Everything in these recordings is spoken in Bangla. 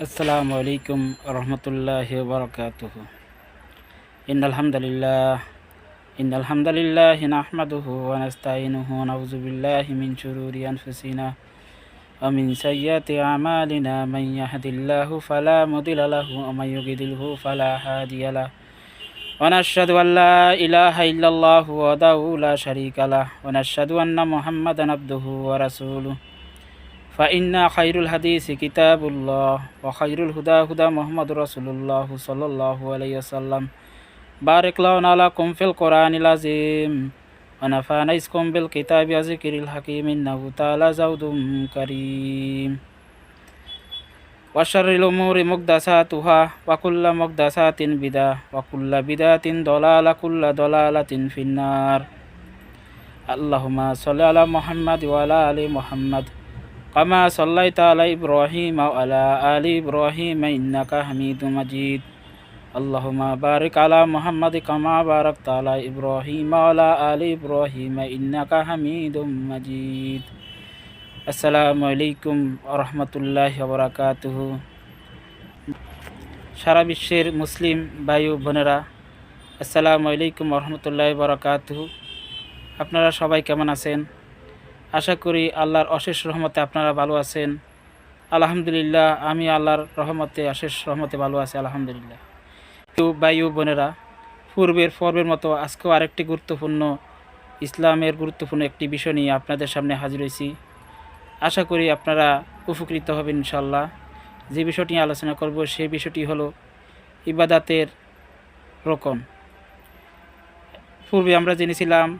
السلام عليكم ورحمة الله وبركاته. إن الحمد لله إن الحمد لله نحمده ونستعينه ونعوذ بالله من شرور أنفسنا ومن سيئات أعمالنا. من يهد الله فلا مضل له ومن يضلله فلا هادي له. ونشهد أن لا إله إلا الله وحده لا شريك له. ونشهد أن محمدا عبده ورسوله. فإن خير الحديث كتاب الله وخير الهدى هدى محمد رسول الله صلى الله عليه وسلم بارك لنا لكم في القرآن العظيم ونفعنا اسكم بالكتاب وذكر الحكيم إنه تعالى زود كريم وشر الأمور محدثاتها وكل محدثات بدعة وكل بدعة ضلالة كل ضلالة في النار اللهم صل على محمد وعلى آل محمد কামা সাল্লাই তালা ইব্রাহিম আলা আলী ইব্রাহিম ইন্নাকা হামিদু মজিদ। আল্লাহমা বারিক আলা মোহাম্মদ কামা বারক তালা ইব্রাহিম আলা আলী ইব্রাহিম ইন্নাকা হামিদু মজিদ। আসসালামু আলাইকুম রহমতুল্লাহ বরাকাতুহ। সারা বিশ্বের মুসলিম বায়ু বোনেরা, আসসালামু আলাইকুম রহমতুল্লাহ বরাকাতুহ। আপনারা সবাই কেমন আছেন? আশা করি আল্লাহর অশেষ রহমতে আপনারা ভালো আছেন। আলহামদুলিল্লাহ, আমি আল্লাহর রহমতে, অশেষ রহমতে ভালো আছি, আলহামদুলিল্লাহ। কেউ ও বোনেরা, পূর্বের পর্বের মতো আজকেও আরেকটি গুরুত্বপূর্ণ, ইসলামের গুরুত্বপূর্ণ একটি বিষয় নিয়ে আপনাদের সামনে হাজির হয়েছি। আশা করি আপনারা উপকৃত হবেন ইনশাল্লাহ যে বিষয়টি আলোচনা করব, সেই বিষয়টি হলো ইবাদাতের রোকন। পূর্বে আমরা জেনেছিলাম,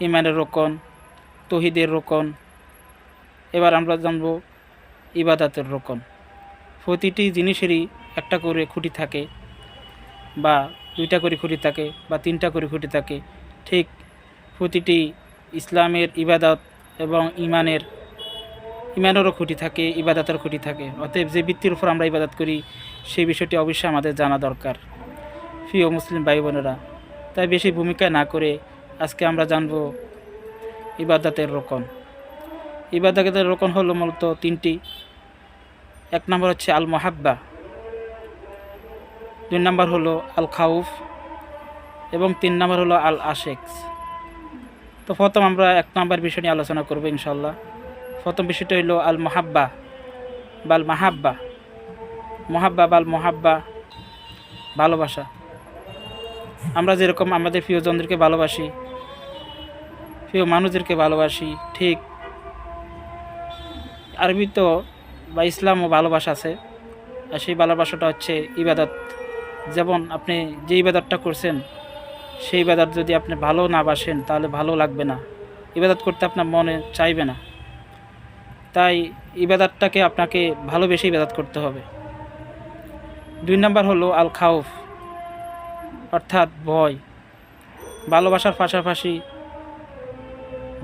ইমানের রোকন তহিদের রোকন। এবার আমরা জানব ইবাদাতের রোকন। প্রতিটি জিনিসেরই একটা করে খুঁটি থাকে বা দুইটা করে খুঁটি থাকে বা তিনটা করে খুঁটি থাকে। ঠিক প্রতিটি ইসলামের ইবাদত এবং ইমানের, ইমানেরও খুঁটি থাকে ইবাদতের খুঁটি থাকে। অতএব যে বৃত্তির উপর আমরা ইবাদত করি সেই বিষয়টি অবশ্যই আমাদের জানা দরকার। প্রিয় মুসলিম ভাই বোনেরা তাই বেশি ভূমিকা না করে আজকে আমরা জানব ইবাদতের রোকন। ইবাদতের রোকন হলো মূলত তিনটি। এক নম্বর হচ্ছে আল মহাব্বা দুই নম্বর হলো আল খাউফ এবং তিন নম্বর হলো আল আশেক্স তো প্রথম আমরা এক নম্বর বিষয় নিয়ে আলোচনা করব ইনশাল্লাহ প্রথম বিষয়টা হইল আল মহাব্বা বাল মাহাব্বা মহাব্বা বাল মহাব্বা ভালোবাসা। আমরা যেরকম আমাদের প্রিয়জনদেরকে ভালোবাসি প্রিয় মানুষদেরকে ভালোবাসি, ঠিক। আরবি তো বা ইসলামও ভালোবাসা আছে। আর সেই ভালোবাসাটা হচ্ছে ইবাদত। যেমন আপনি যে ইবাদতটা করছেন, সেই ইবাদত যদি আপনি ভালো না বাসেন, তাহলে ভালো লাগবে না। ইবাদত করতে আপনার মনে চাইবে না। তাই ইবাদতটাকে আপনাকে ভালোবেসে ইবাদত করতে হবে। দুই নম্বর হলো আল খাউফ অর্থাৎ ভয়। ভালোবাসার পাশাপাশি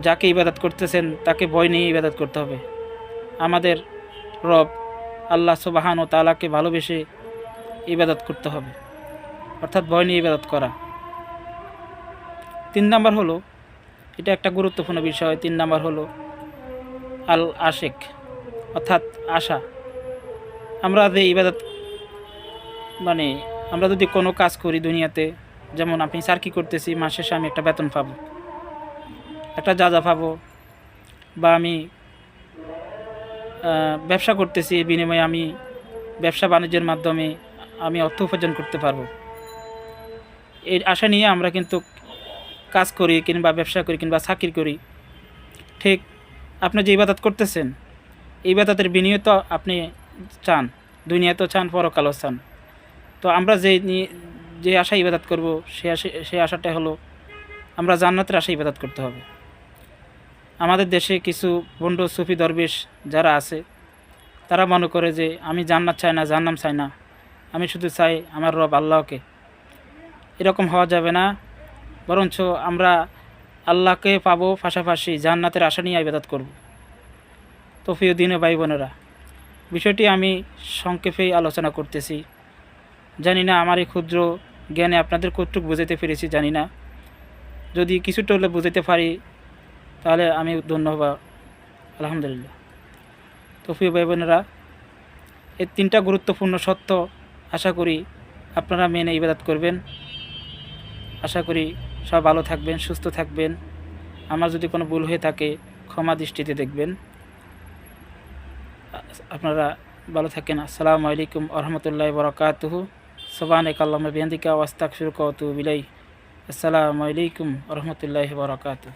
যাকে ইবাদত করতেছেন, তাকে ভয় নিয়ে ইবাদত করতে হবে। আমাদের রব আল্লাহ সুবাহান ও তালাকে ভালোবেসে ইবাদত করতে হবে। অর্থাৎ ভয় নিয়ে ইবাদত করা। তিন নাম্বার হলো, এটা একটা গুরুত্বপূর্ণ বিষয়, তিন নাম্বার হলো আল আশেক অর্থাৎ আশা। আমরা যে ইবাদত মানে আমরা যদি কোনো কাজ করি দুনিয়াতে, যেমন আপনি সার্কি করতেছি, মাস শেষে আমি একটা বেতন পাবো। একটা যা যা পাবো বা আমি ব্যবসা করতেছি, এর বিনিময়ে আমি ব্যবসা বাণিজ্যের মাধ্যমে আমি অর্থ উপার্জন করতে পারব। এর আশা নিয়ে আমরা কিন্তু কাজ করি কিংবা ব্যবসা করি কিংবা চাকরি করি। ঠিক, আপনি যে ইবাদত করতেছেন, এই ইবাদতের বিনিয়োগ তো আপনি চান, দুনিয়াতেও চান, পরকালও চান। তো আমরা যে যে আশা ইবাদত করব, সে আশা সেই আশাটা হলো, আমরা জান্নাতের আশা ইবাদত করতে হবে। আমাদের দেশে কিছু বন্ড সুফি দরবেশ যারা আছে, তারা মনে করে যে আমি জান্নাত চাই না জান্নাম চাই না। আমি শুধু চাই আমার রব আল্লাহকে। এরকম হওয়া যাবে না। বরঞ্চ আমরা আল্লাহকে পাবো পাশাপাশি জান্নাতের আশা নিয়ে আবেদত করব। তো প্রিয় দিনে ভাই বোনেরা, বিষয়টি আমি সংক্ষেপেই আলোচনা করতেছি। জানি না আমার এই ক্ষুদ্র জ্ঞানে আপনাদের কতটুকু বুঝাইতে পেরেছি জানি না। যদি কিছুটা হলে বুঝাইতে পারি তাহলে আমি ধন্যবাদ আলহামদুলিল্লাহ। তো প্রিয় ভাই বোনেরা এই তিনটা গুরুত্বপূর্ণ সত্য আশা করি আপনারা মেনে ইবাদত করবেন। আশা করি সব ভালো থাকবেন, সুস্থ থাকবেন। আমার যদি কোনো ভুল হয়ে থাকে, ক্ষমা দৃষ্টিতে দেখবেন। আপনারা ভালো থাকেন। আসসালামু আলাইকুম আরহামতুল্লাহ বরকাতুহু সোবান একাল্লাম বিহান্দিকা ওয়াস্তাক শুরু কত বিলাই আসসালামু আলাইকুম রহমতুল্লাহ বরকাতুহ